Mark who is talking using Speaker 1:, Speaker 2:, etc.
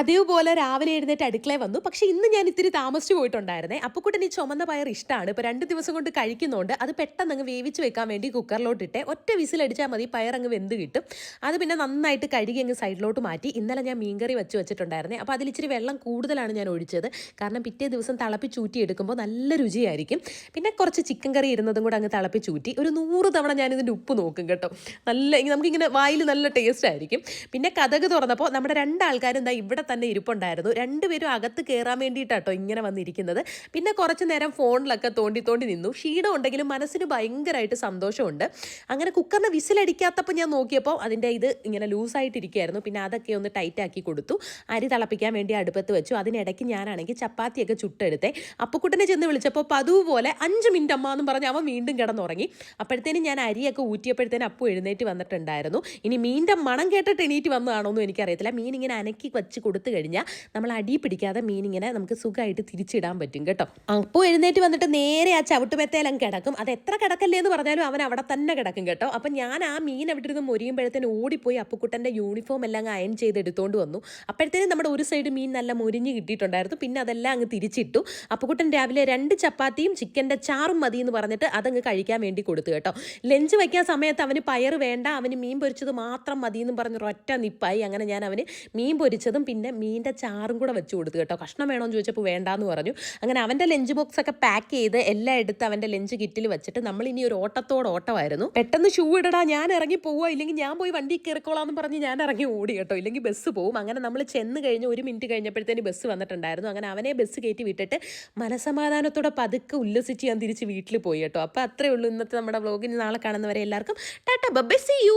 Speaker 1: പതിവ് പോലെ രാവിലെ എഴുന്നേറ്റ് അടുക്കളയിൽ വന്നു. പക്ഷെ ഇന്ന് ഞാൻ ഇത്തിരി താമസിച്ചു പോയിട്ടുണ്ടായിരുന്നേ. അപ്പുക്കുട്ടൻ ഈ ചുമന്ന പയർ ഇഷ്ടമാണ്. ഇപ്പൊ രണ്ട് ദിവസം കൊണ്ട് കഴിക്കുന്നുണ്ട്. അത് പെട്ടെന്ന് അങ്ങ് വേവിച്ച് വെക്കാൻ വേണ്ടി കുക്കറിലോട്ട് ഇട്ടേ ഒറ്റ വിസിലടിച്ചാൽ മതി. പയർ അങ്ങ് വെന്ത് കിട്ടും. അത് പിന്നെ നന്നായിട്ട് കഴുകി അങ്ങ് സൈഡിലോട്ട് മാറ്റി. ഇന്നലെ ഞാൻ മീൻകറി വെച്ച് വെച്ചിട്ടുണ്ടായിരുന്നേ. അപ്പോൾ അതിൽ ഇച്ചിരി വെള്ളം കൂടുതലാണ് ഞാൻ ഒഴിച്ചത്. കാരണം പിറ്റേ ദിവസം തിളപ്പിച്ചൂറ്റി എടുക്കുമ്പോൾ നല്ല രുചിയായിരിക്കും. പിന്നെ കുറച്ച് ചിക്കൻ കറി ഇരുന്നതും കൂടെ അങ്ങ് തിളപ്പിച്ചൂറ്റി ഒരു നൂറ് തവണ ഞാൻ ഇതിന്റെ ഉപ്പ് നോക്കും കേട്ടോ. നല്ല നമുക്കിങ്ങനെ വായിൽ നല്ല ടേസ്റ്റ് ആയിരിക്കും. പിന്നെ കഥക് തുറന്നപ്പോൾ നമ്മുടെ രണ്ടാൾക്കാരും എന്താ ഇവിടെ തന്നെ ഇരിപ്പുണ്ടായിരുന്നു. രണ്ടുപേരും അകത്ത് കയറാൻ വേണ്ടിയിട്ടാട്ടോ ഇങ്ങനെ വന്നിരിക്കുന്നത്. പിന്നെ കുറച്ച് നേരം ഫോണിലൊക്കെ തോണ്ടി തോണ്ടി നിന്നു. ക്ഷീണം ഉണ്ടെങ്കിലും മനസ്സിന് ഭയങ്കരമായിട്ട് സന്തോഷമുണ്ട്. അങ്ങനെ കുക്കറിന് വിസിലടിക്കാത്തപ്പോൾ ഞാൻ നോക്കിയപ്പോൾ അതിന്റെ ഇത് ഇങ്ങനെ ലൂസായിട്ടിരിക്കുകയായിരുന്നു. പിന്നെ അതൊക്കെ ഒന്ന് ടൈറ്റ് ആക്കി കൊടുത്തു. അരി തിളപ്പിക്കാൻ വേണ്ടി അടുപ്പത്ത് വെച്ചു. അതിനിടയ്ക്ക് ഞാനാണെങ്കിൽ ചപ്പാത്തിയൊക്കെ ചുട്ടെടുത്തേ. അപ്പക്കുട്ടനെ ചെന്ന് വിളിച്ചപ്പോൾ പതുപോലെ പോലെ അഞ്ച് മിനിറ്റ് അമ്മ എന്ന് പറഞ്ഞ് അവൻ വീണ്ടും കിടന്നുറങ്ങി. അപ്പോഴത്തേനും ഞാൻ അരിയൊക്കെ ഊറ്റിയപ്പോഴത്തേനും അപ്പു എഴുന്നേറ്റ് വന്നിട്ടുണ്ടായിരുന്നു. ഇനി മീന്റെ മണം കേട്ടിട്ട് എണീറ്റ് വന്നതാണോ എന്നും എനിക്കറിയത്തില്ല. മീൻ ഇങ്ങനെ അനക്കി വെച്ച് കൊടുത്തു കഴിഞ്ഞാൽ നമ്മൾ അടി പിടിക്കാതെ മീനിങ്ങിനെ നമുക്ക് സുഖമായിട്ട് തിരിച്ചിടാൻ പറ്റും കേട്ടോ. അപ്പോൾ എഴുന്നേറ്റ് വന്നിട്ട് നേരെ ആ ചവിട്ടുമെത്തേലും കിടക്കും. അത് എത്ര കിടക്കല്ലേ എന്ന് പറഞ്ഞാലും അവൻ അവിടെ തന്നെ കിടക്കും കേട്ടോ. അപ്പം ഞാൻ ആ മീൻ അവിടെ ഇരുന്ന് മൊരിയുമ്പോഴത്തേനും ഓടിപ്പോയി അപ്പുക്കുട്ടന്റെ യൂണിഫോം എല്ലാം അയൺ ചെയ്ത് എടുത്തുകൊണ്ട് വന്നു. അപ്പോഴത്തേനും നമ്മുടെ ഒരു സൈഡ് മീൻ നല്ല മുരിഞ്ഞ് കിട്ടിയിട്ടുണ്ടായിരുന്നു. പിന്നെ അതെല്ലാം അങ്ങ് തിരിച്ചിട്ടു. അപ്പുക്കുട്ടൻ രാവിലെ രണ്ട് ചപ്പാത്തിയും ചിക്കന്റെ ചാറും മതി എന്ന് പറഞ്ഞിട്ട് അതങ്ങ് കഴിക്കാൻ വേണ്ടി കൊടുത്തു കേട്ടോ. ലഞ്ച് വയ്ക്കാൻ സമയത്ത് അവന് പയർ വേണ്ട അവന് മീൻ പൊരിച്ചത് മാത്രം മതി എന്ന് പറഞ്ഞ് ഒറ്റ നിപ്പായി. അങ്ങനെ ഞാൻ അവന് മീൻ പൊരിച്ചതും പിന്നെ മീന്റെ ചാറും കൂടെ വെച്ച് കൊടുത്തു കേട്ടോ. കഷ്ണം വേണമെന്ന് ചോദിച്ചപ്പോൾ വേണ്ടാന്ന് പറഞ്ഞു. അങ്ങനെ അവന്റെ ലഞ്ച് ബോക്സ് ഒക്കെ പാക്ക് ചെയ്ത് എല്ലാം എടുത്ത് അവന്റെ ലഞ്ച് കിറ്റിൽ വെച്ചിട്ട് നമ്മൾ ഇനി ഒരു ഓട്ടത്തോട് ഓട്ടമായിരുന്നു. പെട്ടെന്ന് ഷൂ ഇടടാ ഞാൻ ഇറങ്ങി പോവുക ഇല്ലെങ്കിൽ ഞാൻ പോയി വണ്ടി കയറിക്കോളാന്ന് പറഞ്ഞ് ഞാൻ ഇറങ്ങി ഓടി കേട്ടോ. ഇല്ലെങ്കിൽ ബസ് പോവും. അങ്ങനെ നമ്മൾ ചെന്ന് കഴിഞ്ഞ് ഒരു മിനിറ്റ് കഴിഞ്ഞപ്പോഴത്തേന് ബസ് വന്നിട്ടുണ്ടായിരുന്നു. അങ്ങനെ അവനെ ബസ് കയറ്റി വിട്ടിട്ട് മനസമാധാനത്തോടെ പതുക്കെ ഉല്ലസിച്ച് ഞാൻ തിരിച്ച് വീട്ടിൽ പോയി കേട്ടോ. അപ്പോൾ അത്രേ ഉള്ളൂ ഇന്നത്തെ നമ്മുടെ വ്ലോഗിന് നാളെ കാണുന്നവരെ എല്ലാവർക്കും ടാറ്റ ബബ്ബെ യു